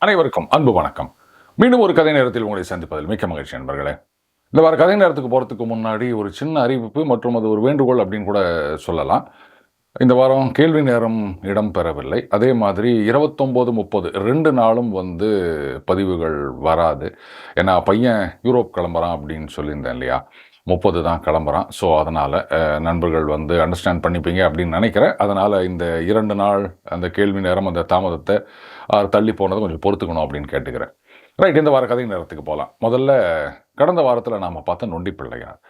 அனைவருக்கும் அன்பு வணக்கம். மீண்டும் ஒரு கதை நேரத்தில் உங்களை சந்திப்பதில் மிக்க மகிழ்ச்சி நண்பர்களே. இந்த வார கதை நேரத்துக்கு போகிறதுக்கு முன்னாடி ஒரு சின்ன அறிவிப்பு மற்றும் அது ஒரு வேண்டுகோள் அப்படின்னு கூட சொல்லலாம். இந்த வாரம் கேள்வி நேரம் இடம் பெறவில்லை. அதே மாதிரி இருபத்தொம்போது முப்பது ரெண்டு நாளும் வந்து பதிவுகள் வராது. ஏன்னா பையன் யூரோப் கிளம்புறான் அப்படின்னு சொல்லியிருந்தேன் இல்லையா? முப்பது தான் கிளம்புறான். ஸோ அதனால் நண்பர்கள் வந்து அண்டர்ஸ்டாண்ட் பண்ணிப்பீங்க அப்படின்னு நினைக்கிறேன். அதனால் இந்த இரண்டு நாள் அந்த கேள்வி நேரம் அந்த தாமதத்தை தள்ளி போனதை கொஞ்சம் பொறுத்துக்கணும் அப்படின்னு கேட்டுக்கிறேன். ரைட் இந்த வார கதை நேரத்துக்கு போகலாம். முதல்ல கடந்த வாரத்தில் நாம் பார்த்த நொண்டி பிள்ளையார்.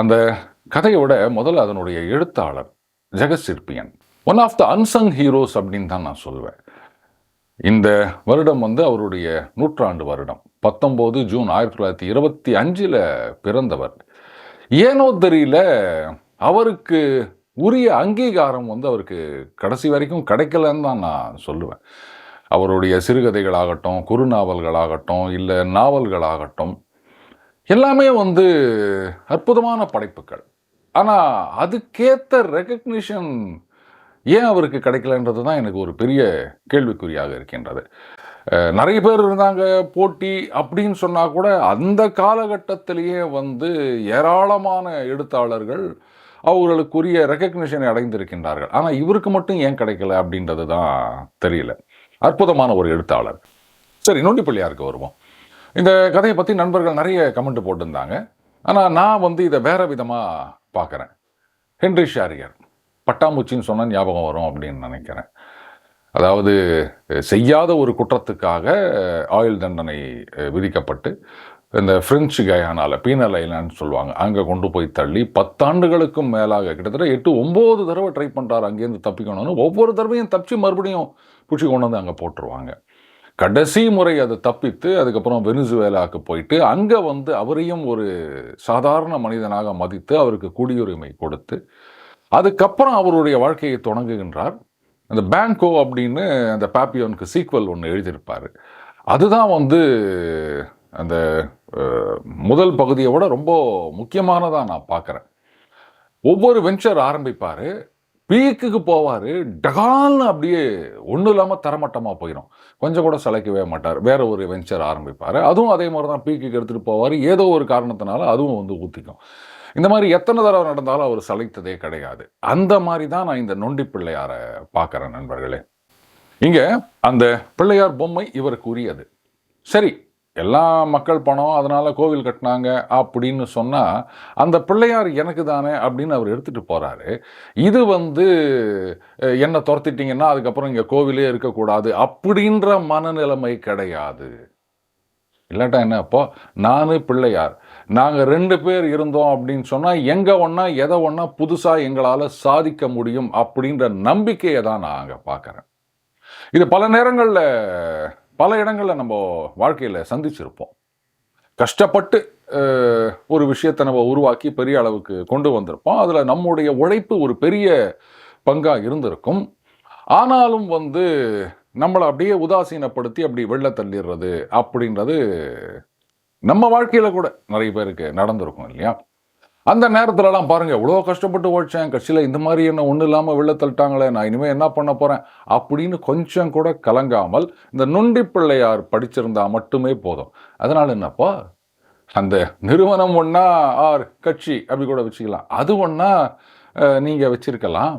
அந்த கதையோட முதல்ல அதனுடைய எழுத்தாளர் Jegath Sirpiyan one of the unsung heroes அப்படின்னு தான் நான் சொல்லுவேன் இந்த வருடம் வந்து அவருடைய நூற்றாண்டு வருடம். பத்தொம்போது ஜூன் ஆயிரத்தி தொள்ளாயிரத்தி இருபத்தி அஞ்சில் பிறந்தவர். ஏனோ தெரியல அவருக்கு உரிய அங்கீகாரம் வந்து அவருக்கு கடைசி வரைக்கும் கிடைக்கலன்னு தான் நான் சொல்லுவேன். அவருடைய சிறுகதைகளாகட்டும் குறுநாவல்களாகட்டும் இல்லை நாவல்களாகட்டும் எல்லாமே வந்து அற்புதமான படைப்புகள். ஆனால் அதுக்கேற்ற ரெக்கக்னிஷன் ஏன் அவருக்கு கிடைக்கலன்றது தான் எனக்கு ஒரு பெரிய கேள்விக்குறியாக இருக்கின்றது. நிறைய பேர் இருந்தாங்க போட்டி அப்படின்னு சொன்னால் கூட அந்த காலகட்டத்திலேயே வந்து ஏராளமான எழுத்தாளர்கள் அவர்களுக்குரிய ரெக்கக்னிஷனை அடைந்திருக்கின்றார்கள். ஆனால் இவருக்கு மட்டும் ஏன் கிடைக்கல அப்படின்றது தான் தெரியல. அற்புதமான ஒரு எழுத்தாளர். சரி நொண்டிப்பள்ளியாருக்கு வருவோம். இந்த கதையை பற்றி நண்பர்கள் நிறைய கமெண்ட் போட்டிருந்தாங்க. ஆனால் நான் வந்து இதை வேறு விதமாக பார்க்குறேன். ஹென்ரி ஷாரியர் பட்டாம்பூச்சின்னு சொன்னால் ஞாபகம் வரும் அப்படின்னு நினைக்கிறேன். அதாவது செய்யாத ஒரு குற்றத்துக்காக ஆயுள் தண்டனை விதிக்கப்பட்டு இந்த ஃப்ரெஞ்சு கயானால பீனல் ஐலான்னு சொல்லுவாங்க அங்கே கொண்டு போய் தள்ளி பத்தாண்டுகளுக்கும் மேலாக கிட்டத்தட்ட எட்டு ஒம்பது தடவை ட்ரை பண்ணுறாரு அங்கேருந்து தப்பிக்கணும்னு. ஒவ்வொரு தடவையும் தப்பிச்சு மறுபடியும் பிடிச்சி கொண்டு வந்து அங்கே போட்டுருவாங்க. கடைசி முறை அதை தப்பித்து அதுக்கப்புறம் வெனிசுவேலாவுக்கு போயிட்டு அங்கே வந்து அவரையும் ஒரு சாதாரண மனிதனாக மதித்து அவருக்கு குடியுரிமை கொடுத்து அதுக்கப்புறம் அவருடைய வாழ்க்கையை தொடங்குகின்றார். அந்த பேங்கோ அப்படின்னு அந்த பாப்பியோனுக்கு சீக்வல் ஒன்று எழுதியிருப்பார். அதுதான் வந்து அந்த முதல் பகுதியை விட ரொம்ப முக்கியமானதாக நான் பார்க்குறேன். ஒவ்வொரு வெஞ்சர் ஆரம்பிப்பார் பீக்குக்கு போவார் டகால்னு அப்படியே ஒன்றும் இல்லாமல் தரமட்டமாக போயிடும் கொஞ்சம் கூட சளைக்கவே மாட்டார் வேற ஒரு வெஞ்சர் ஆரம்பிப்பார். அதுவும் அதே மாதிரி தான் பீக்குக்கு எடுத்துகிட்டு போவார். ஏதோ ஒரு காரணத்தினால அதுவும் வந்து ஊற்றிக்கும் இந்த மாதிரி எத்தனை தடவை நடந்தாலும் அவர் சளைத்ததே கிடையாது. அந்த மாதிரி தான் நான் இந்த நொண்டி பிள்ளையாரை பார்க்குறேன் நண்பர்களே. இங்கே அந்த பிள்ளையார் பொம்மை இவருக்கு உரியது சரி எல்லா மக்கள் பணம் அதனால் கோவில் கட்டினாங்க அப்படின்னு சொன்னால் அந்த பிள்ளையார் எனக்கு தானே அப்படின்னு அவர் எடுத்துகிட்டு போகிறாரு இது வந்து என்னை துரத்திட்டிங்கன்னா அதுக்கப்புறம் இங்கே கோவிலே இருக்கக்கூடாது அப்படின்ற மனநிலைமை கிடையாது. இல்லாட்டா என்ன அப்போ? நான் பிள்ளையார். நாங்கள் ரெண்டு பேர் இருந்தோம் அப்படின்னு சொன்னால் எங்கே ஒன்றா எதை ஒன்றா புதுசாக எங்களால் சாதிக்க முடியும் அப்படின்ற நம்பிக்கையை தான் நான் அங்கே பார்க்குறேன். இது பல நேரங்களில் பல இடங்களில் நம்ம வாழ்க்கையில் சந்திச்சிருப்போம். கஷ்டப்பட்டு ஒரு விஷயத்தை நம்ம உருவாக்கி பெரிய அளவுக்கு கொண்டு வந்திருப்போம். அதில் நம்முடைய உழைப்பு ஒரு பெரிய பங்காக இருந்திருக்கும். ஆனாலும் வந்து நம்மளை அப்படியே உதாசீனப்படுத்தி அப்படி வெளில தள்ளிடுறது அப்படின்றது நம்ம வாழ்க்கையில் கூட நிறைய பேருக்கு நடந்திருக்கும் இல்லையா? அந்த நேரத்துலலாம் பாருங்க எவ்வளோ கஷ்டப்பட்டு ஓடிச்சேன் கட்சியில் இந்த மாதிரி என்ன ஒன்றும் இல்லாமல் வெளில தள்ளிட்டாங்களே நான் இனிமேல் என்ன பண்ண போகிறேன் அப்படின்னு கொஞ்சம் கூட கலங்காமல் இந்த நொண்டி பிள்ளையார் படிச்சிருந்தா மட்டுமே போதும். அதனால் என்னப்பா? அந்த நிறுவனம் ஒன்றா ஆர் கட்சி அப்படி கூட வச்சுக்கலாம். அது ஒன்றா நீங்கள் வச்சுருக்கலாம்.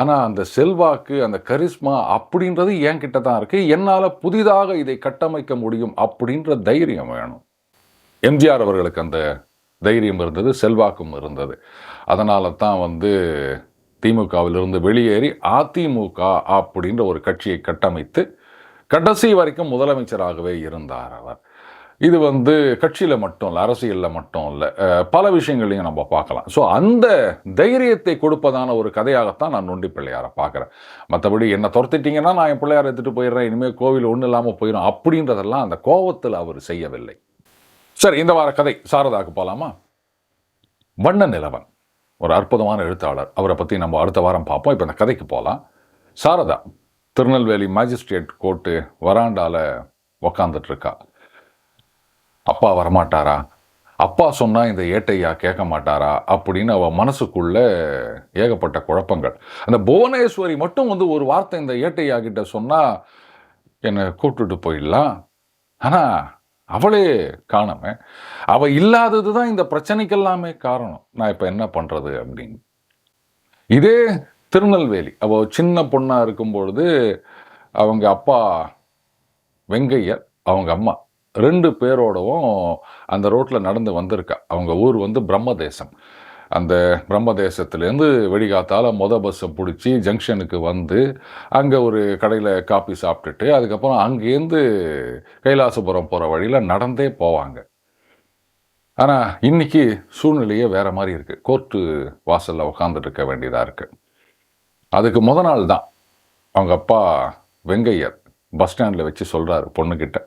ஆனால் அந்த செல்வாக்கு அந்த கரிஸ்மா அப்படின்றது என்கிட்ட தான் இருக்குது என்னால் புதிதாக இதை கட்டமைக்க முடியும் அப்படின்ற தைரியம் வேணும். எம்ஜிஆர் அவர்களுக்கு அந்த தைரியம் இருந்தது செல்வாக்கும் இருந்தது. அதனால தான் வந்து திமுகவிலிருந்து வெளியேறி அதிமுக அப்படின்ற ஒரு கட்சியை கட்டமைத்து கடைசி வரைக்கும் முதலமைச்சராகவே இருந்தார் அவர். இது வந்து கட்சியில் மட்டும் இல்லை அரசியலில் மட்டும் இல்லை பல விஷயங்களையும் நம்ம பார்க்கலாம். ஸோ அந்த தைரியத்தை கொடுப்பதான ஒரு கதையாகத்தான் நான் நொண்டி பிள்ளையாரை பார்க்குறேன். மற்றபடி என்னை துரத்திட்டிங்கன்னா நான் என் பிள்ளையாரை எடுத்துகிட்டு போயிடுறேன் இனிமேல் கோவில் ஒன்றும் இல்லாமல் போயிடும் அப்படின்றதெல்லாம் அந்த கோவத்தில் அவர் செய்யவில்லை. சரி இந்த வார கதை சாரதாக்கு போகலாமா வண்ண நிலவன் ஒரு அற்புதமான எழுத்தாளர். அவரை பற்றி நம்ம அடுத்த வாரம் பார்ப்போம். இப்போ இந்த கதைக்கு போகலாம் சாரதா திருநெல்வேலி மேஜிஸ்ட்ரேட் கோர்ட்டு வராண்டால உக்காந்துட்ருக்கா. அப்பா வரமாட்டாரா? அப்பா சொன்னால் இந்த ஏட்டையா கேட்க மாட்டாரா? அப்படின்னு அவள் மனசுக்குள்ளே ஏகப்பட்ட குழப்பங்கள். அந்த புவனேஸ்வரி மட்டும் வந்து ஒரு வார்த்தை இந்த ஏட்டையா கிட்ட சொன்னால் என்னை கூப்பிட்டுட்டு போயிடலாம். ஆனால் அவளே காணாம அவள் இல்லாதது தான் இந்த பிரச்சனைக்கெல்லாமே காரணம். நான் இப்போ என்ன பண்ணுறது அப்படின்னு. இதே திருநெல்வேலி. அவ சின்ன பொண்ணா இருக்கும் பொழுது அவங்க அப்பா வெங்கையர் அவங்க அம்மா ரெண்டு பேரோடவும் அந்த ரோட்டில் நடந்து வந்திருக்கா. அவங்க ஊர் வந்து பிரம்மதேசம். அந்த பிரம்மதேசத்துலேருந்து வெடிகாத்தால் மொத பஸ்ஸை பிடிச்சி ஜங்ஷனுக்கு வந்து அங்கே ஒரு கடையில் காப்பி சாப்பிட்டுட்டு அதுக்கப்புறம் அங்கேருந்து கைலாசபுரம் போகிற வழியில் நடந்தே போவாங்க. ஆனால் இன்னைக்கு சூழ்நிலையே வேறு மாதிரி இருக்குது கோர்ட்டு வாசலில் உட்காந்துட்டு இருக்க. வேண்டியதாக இருக்குது அதுக்கு முத நாள் தான் அவங்க அப்பா வெங்கையர் பஸ் ஸ்டாண்டில் வச்சு சொல்கிறாரு பொண்ணுக்கிட்ட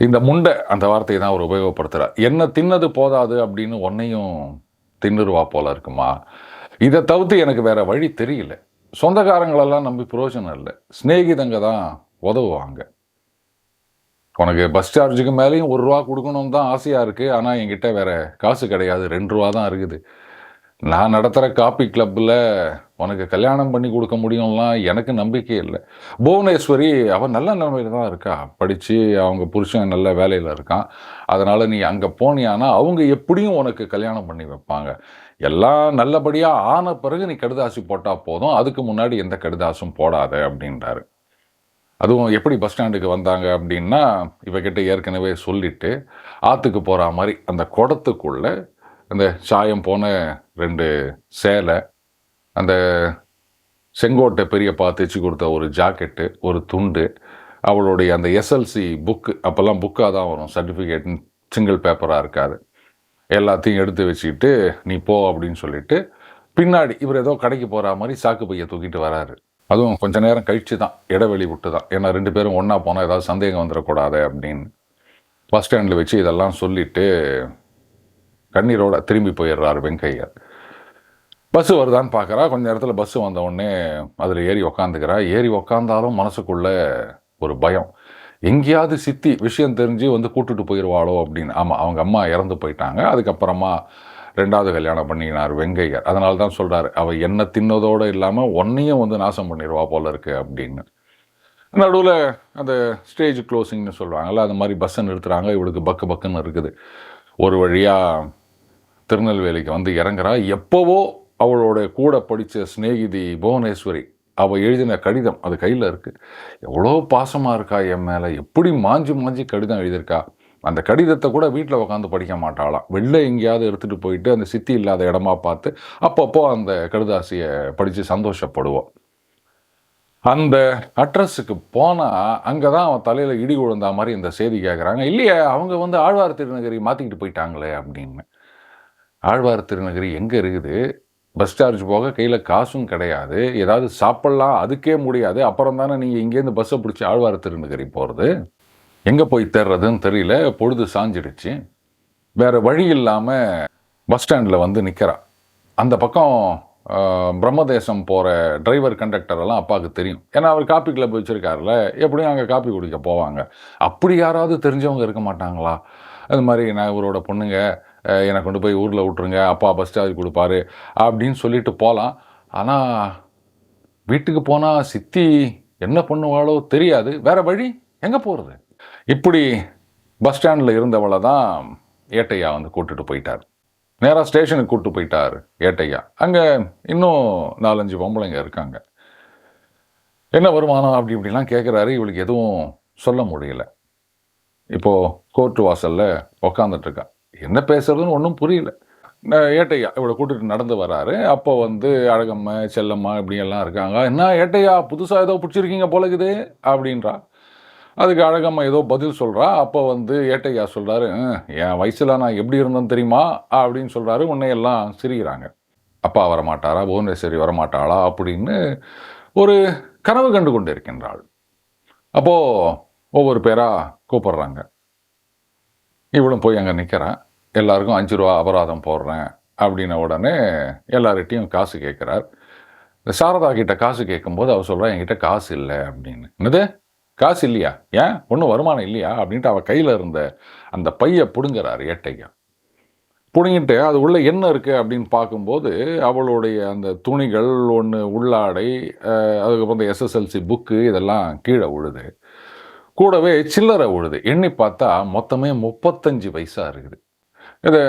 இந்த முண்டை அந்த வார்த்தையை தான் அவர் உபயோகப்படுத்துகிறார் என்ன தின்னது போதாது அப்படின்னு உன்னையும் தின்னுருவா போல இருக்குமா இதை தவிர்த்து எனக்கு வேறு வழி தெரியல. சொந்தக்காரங்களெல்லாம் நம்பி புரோஜனம் இல்லை. சிநேகிதங்க தான் உதவுவாங்க. உனக்கு பஸ் சார்ஜுக்கு மேலேயும் ஒரு ரூபா கொடுக்கணும்னு தான் ஆசையாக இருக்குது ஆனால் என்கிட்ட வேறு காசு கிடையாது. ரெண்டு ரூபா தான் இருக்குது. நான் நடத்துகிற காப்பி கிளப்பில் உனக்கு கல்யாணம் பண்ணி கொடுக்க முடியும்லாம் எனக்கு நம்பிக்கை இல்லை. புவனேஸ்வரி அவன் நல்ல நிலைமையில் தான் இருக்கா. படித்து அவங்க புருஷன் நல்ல வேலையில் இருக்கான். அதனால் நீ அங்கே போனியானா அவங்க எப்படியும் உனக்கு கல்யாணம் பண்ணி வைப்பாங்க. எல்லாம் நல்லபடியாக ஆன பிறகு நீ கடுதாசி போட்டால் போதும். அதுக்கு முன்னாடி எந்த கடுதாசும் போடாத அப்படின்றாரு. அதுவும் எப்படி பஸ் ஸ்டாண்டுக்கு வந்தாங்க அப்படின்னா இவகிட்ட ஏற்கனவே சொல்லிட்டு ஆற்றுக்கு போகிற மாதிரி அந்த குடத்துக்குள்ளே அந்த சாயம் போன ரெண்டு சேலை அந்த செங்கோட்டை பெரியப்பா தைச்சி கொடுத்த ஒரு ஜாக்கெட்டு ஒரு துண்டு அவளுடைய அந்த எஸ்எல்சி புக்கு அப்போல்லாம் புக்காக தான் வரும். சர்டிஃபிகேட் சிங்கிள் பேப்பராக இருக்காது. எல்லாத்தையும் எடுத்து வச்சுக்கிட்டு நீ போ அப்படின்னு சொல்லிட்டு பின்னாடி இவர் ஏதோ கடைக்கு போகிற மாதிரி சாக்கு பையை தூக்கிட்டு வராரு. அதுவும் கொஞ்ச நேரம் கழிச்சு தான் இடைவெளி விட்டு தான். ஏன்னா ரெண்டு பேரும் ஒன்றா போனால் ஏதாவது சந்தேகம் வந்துடக்கூடாது அப்படின்னு. பஸ் ஸ்டாண்டில் வச்சு இதெல்லாம் சொல்லிவிட்டு கண்ணீரோட திரும்பி போயிடுறாரு வெங்கையர். பஸ்ஸு வருதான்னு பார்க்குறா கொஞ்ச நேரத்தில் பஸ்ஸு வந்த உடனே அதில் ஏறி உக்காந்துக்கிறா. ஏறி உக்காந்தாலும் மனசுக்குள்ள ஒரு பயம். எங்கேயாவது சித்தி விஷயம் தெரிஞ்சு வந்து கூட்டுட்டு போயிடுவாளோ அப்படின்னு. ஆமாம் அவங்க அம்மா இறந்து போயிட்டாங்க. அதுக்கப்புறமா ரெண்டாவது கல்யாணம் பண்ணினார் வெங்கையர். அதனால தான் சொல்கிறாரு அவள் என்ன தின்னதோடு இல்லாமல் ஒன்னையும் வந்து நாசம் பண்ணிடுவா போல இருக்கு அப்படின்னு. நடுவில் அந்த ஸ்டேஜ் க்ளோசிங்னு சொல்லுவாங்கல்ல அது மாதிரி பஸ்ஸை நிறுத்துகிறாங்க இவளுக்கு பக்கு பக்குன்னு இருக்குது. ஒரு வழியாக திருநெல்வேலிக்கு வந்து இறங்குறா. எப்போவோ அவளோட கூட படித்த சிநேகிதி புவனேஸ்வரி அவள் எழுதின கடிதம் அது கையில் இருக்குது எவ்வளோ பாசமாக இருக்கா என் மேலே? எப்படி மாஞ்சி மாஞ்சி கடிதம் எழுதியிருக்கா? அந்த கடிதத்தை கூட வீட்டில் உட்காந்து படிக்க மாட்டாளாம். வெளில எங்கேயாவது எடுத்துகிட்டு போயிட்டு அந்த சித்தி இல்லாத இடமா பார்த்து அப்பப்போ அந்த கடிதாசியை படித்து சந்தோஷப்படுவோம் அந்த அட்ரஸுக்கு போனால் அங்கே தான் அவன் தலையில் இடி விழுந்தா மாதிரி இந்த செய்தி கேட்குறாங்க இல்லையே அவங்க வந்து ஆழ்வார் திருநகரி மாற்றிக்கிட்டு போயிட்டாங்களே அப்படின்னு. ஆழ்வார் திருநகரி எங்கே இருக்குது? பஸ் சார்ஜ் போக கையில் காசும் கிடையாது. ஏதாவது சாப்பிட்லாம் அதுக்கே முடியாது. அப்புறம் தானே நீங்கள் இங்கேருந்து பஸ்ஸை பிடிச்சி ஆழ்வார் திருநகரி போகிறது எங்கே போய் தேர்றதுன்னு தெரியல. பொழுது சாஞ்சிடுச்சு. வேறு வழி இல்லாமல் பஸ் ஸ்டாண்டில் வந்து நிற்கிறா அந்த பக்கம் பிரம்மதேசம் போகிற டிரைவர் கண்டக்டர் எல்லாம் அப்பாவுக்கு தெரியும். ஏன்னா அவர் காப்பி கிளப் வச்சுருக்காருல எப்படியும் அங்கே காப்பி குடிக்க போவாங்க. அப்படி யாராவது தெரிஞ்சவங்க இருக்க மாட்டாங்களா? அது மாதிரி நான் இவரோட பொண்ணுங்க என்னை கொண்டு போய் ஊரில் விட்ருங்க அப்பா பஸ் சார்ஜ் கொடுப்பாரு அப்படின்னு சொல்லிட்டு போகலாம் ஆனால் வீட்டுக்கு போனால் சித்தி என்ன பண்ணுவாளோ தெரியாது. வேறு வழி? எங்கே போகிறது இப்படி பஸ் ஸ்டாண்டில் இருந்தவளை தான் ஏட்டையா வந்து கூட்டுட்டு போயிட்டார். நேராக ஸ்டேஷனுக்கு கூப்பிட்டு போயிட்டார் ஏட்டையா. அங்கே இன்னும் நாலஞ்சு பொம்பளைங்க இருக்காங்க. என்ன வருமானம் அப்படி இப்படிலாம் கேட்குறாரு இவளுக்கு எதுவும் சொல்ல முடியல. இப்போது கோர்ட்டு வாசலில் உக்காந்துட்டுருக்கான் என்ன பேசுறதுன்னு ஒன்றும் புரியல. நான் ஏட்டையா இவ்வளோ கூட்டிகிட்டு நடந்து வராரு. அப்போ வந்து அழகம்மா செல்லம்மா இப்படியெல்லாம் இருக்காங்க. என்ன ஏட்டையா புதுசாக ஏதோ பிடிச்சிருக்கீங்க போலக்குது அப்படின்றா. அதுக்கு அழகம்மா ஏதோ பதில் சொல்கிறா அப்போ வந்து ஏட்டையா சொல்கிறாரு என் வயசில் நான் எப்படி இருந்தேன்னு தெரியுமா? அப்படின்னு சொல்கிறாரு உன்னை எல்லாம் சிரிக்கிறாங்க. அப்பா வரமாட்டாரா? புவனேஸ்வரி வரமாட்டாளா? அப்படின்னு ஒரு கனவு கண்டு கொண்டு இருக்கின்றாள் அப்போது ஒவ்வொரு பேராக கூப்பிடுறாங்க. இவளும் போய் அங்கே நிற்கிறான் எல்லாருக்கும் அஞ்சு ரூபா அபராதம் போடுறேன் அப்படின்ன உடனே எல்லார்கிட்டையும் காசு கேட்குறார் இந்த சாரதா கிட்ட காசு கேட்கும்போது அவர் சொல்கிறா என்கிட்ட காசு இல்லை அப்படின்னு. என்னது? காசு இல்லையா? ஏன்? ஒன்றும் வருமானம் இல்லையா? அப்படின்ட்டு அவள் கையில் இருந்த அந்த பையை பிடுங்குறாரு ஏட்டையா பிடுங்கிட்டு அது உள்ளே என்ன இருக்குது அப்படின்னு பார்க்கும்போது அவளுடைய அந்த துணிகள் ஒன்று உள்ளாடை அதுக்கப்புறம் இந்த எஸ்எஸ்எல்சி புக்கு இதெல்லாம் கீழே விழுது. கூடவே சில்லறை விழுது எண்ணி பார்த்தா மொத்தமே முப்பத்தஞ்சு பைசா இருக்குது. இதை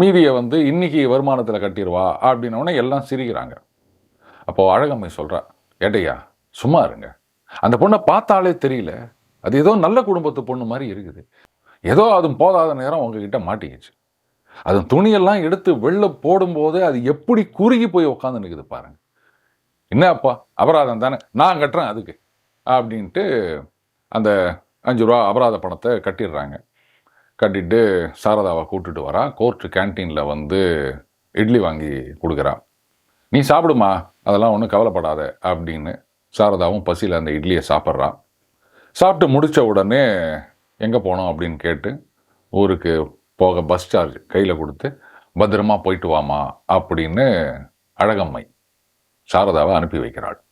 மீதியை வந்து இன்னைக்கு வருமானத்தில் கட்டிடுவா அப்படின்னோடனே எல்லாம் சிரிக்கிறாங்க. அப்போது அழகம்மை சொல்கிறா ஏட்டையா சும்மா இருங்க. அந்த பொண்ணை பார்த்தாலே தெரியல. அது ஏதோ நல்ல குடும்பத்து பொண்ணு மாதிரி இருக்குது. ஏதோ அது போதாத நேரம் உங்ககிட்ட மாட்டிக்கிச்சு. அது துணியெல்லாம் எடுத்து வெளில போடும்போது அது எப்படி குறுகி போய் உட்காந்து நிற்குது பாருங்க. என்னப்பா அபராதம் தானே. நான் கட்டுறேன் அதுக்கு. அப்படின்ட்டு அந்த அஞ்சு ரூபா அபராத பணத்தை கட்டிடுறாங்க. கட்டிட்டு சாரதாவை கூட்டுட்டு வரா. கோர்ட்டு கேன்டீனில் வந்து இட்லி வாங்கி கொடுக்குறா. நீ சாப்பிடுமா? அதெல்லாம் ஒன்றும் கவலைப்படாத அப்படின்னு சாரதாவும் பசியில் அந்த இட்லியை சாப்பிட்றான் சாப்பிட்டு முடித்த உடனே எங்கே போனோம் அப்படின்னு கேட்டு ஊருக்கு போக பஸ் சார்ஜ் கையில் கொடுத்து பத்திரமா போயிட்டு வாமா அப்படின்னு அழகம்மை சாரதாவை அனுப்பி வைக்கிறாள்.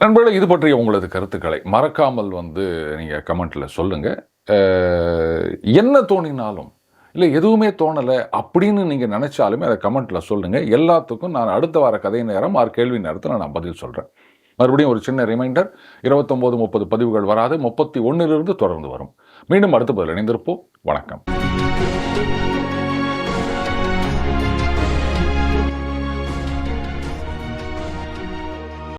நண்பர்களே இது பற்றிய உங்களது கருத்துக்களை மறக்காமல் வந்து நீங்கள் கமெண்ட்டில் சொல்லுங்கள் என்ன தோணினாலும் இல்லை எதுவுமே தோணலை அப்படின்னு நீங்கள் நினச்சாலுமே அதை கமெண்ட்டில் சொல்லுங்கள் எல்லாத்துக்கும் நான் அடுத்த வார கதை நேரம் ஆறு கேள்வி நேரத்தில் நான் பதில் சொல்கிறேன் மறுபடியும் ஒரு சின்ன ரிமைண்டர் இருபத்தொம்போது முப்பது பதிவுகள் வராது முப்பத்தி ஒன்றிலிருந்து தொடர்ந்து வரும். மீண்டும் அடுத்த பதில் இணைந்திருப்போம். வணக்கம்.